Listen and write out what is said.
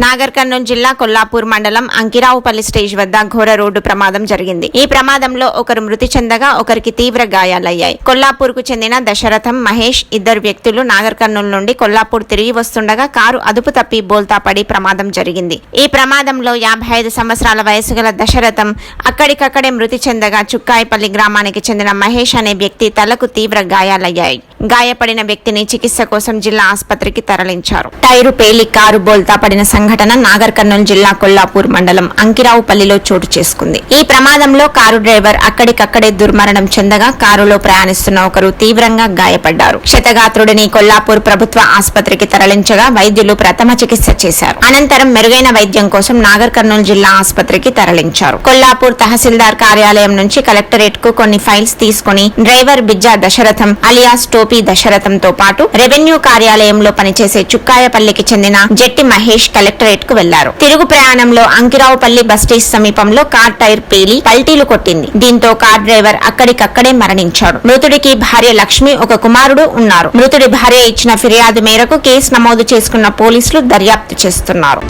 నాగర్ కర్నూలు జిల్లా కొల్లాపూర్ మండలం అంకిరావుపల్లి స్టేజ్ వద్ద ఘోర రోడ్డు ప్రమాదం జరిగింది. ఈ ప్రమాదంలో ఒకరు మృతి చెందగా ఒకరికి తీవ్ర గాయాలయ్యాయి. కొల్లాపూర్కు చెందిన దశరథం మహేష్ ఇద్దరు వ్యక్తులు నాగర్ కర్నూలు నుండి కొల్లాపూర్ తిరిగి వస్తుండగా కారు అదుపు తప్పి బోల్తా పడి ప్రమాదం జరిగింది. ఈ ప్రమాదంలో యాభై ఐదు సంవత్సరాల వయసు గల దశరథం అక్కడికక్కడే మృతి చెందగా చుక్కాయిపల్లి గ్రామానికి చెందిన మహేష్ అనే వ్యక్తి తలకు తీవ్ర గాయాలయ్యాయి. గాయపడిన వ్యక్తిని చికిత్స కోసం జిల్లా ఆసుపత్రికి తరలించారు. టైరు పేలి కారు బోల్తా పడిన సంఘటన నాగర్ కర్నూలు జిల్లా కొల్లాపూర్ మండలం అంకిరావుపల్లిలో చోటు చేసుకుంది. ఈ ప్రమాదంలో కారు డ్రైవర్ అక్కడికక్కడే దుర్మరణం చెందగా కారులో ప్రయాణిస్తున్న ఒకరు తీవ్రంగా గాయపడ్డారు. క్షతగాత్రుడిని కొల్లాపూర్ ప్రభుత్వ ఆసుపత్రికి తరలించగా వైద్యులు ప్రథమ చికిత్స చేశారు. అనంతరం మెరుగైన వైద్యం కోసం నాగర్ కర్నూలు జిల్లా ఆసుపత్రికి తరలించారు. కొల్లాపూర్ తహసీల్దార్ కార్యాలయం నుంచి కలెక్టరేట్కు కొన్ని ఫైల్స్ తీసుకుని డ్రైవర్ బిజ్జా దశరథం అలియాస్ టోపీ దశరథంతో పాటు రెవెన్యూ కార్యాలయంలో పనిచేసే చుక్కాయపల్లికి చెందిన జట్టి మహేష్ కలెక్టరేట్కు వెళ్ళారు. తిరుగు ప్రయాణంలో అంకిరావుపల్లి బస్టేజ్ సమీపంలో కార్ టైర్ పేలి పల్టీలు కొట్టింది. దీంతో కార్ డ్రైవర్ అక్కడికక్కడే మరణించాడు. మృతుడికి భార్య లక్ష్మి ఒక కుమారుడు ఉన్నారు. మృతుడి భార్య ఇచ్చిన ఫిర్యాదు మేరకు కేసు నమోదు చేసుకున్న పోలీసులు దర్యాప్తు చేస్తున్నారు.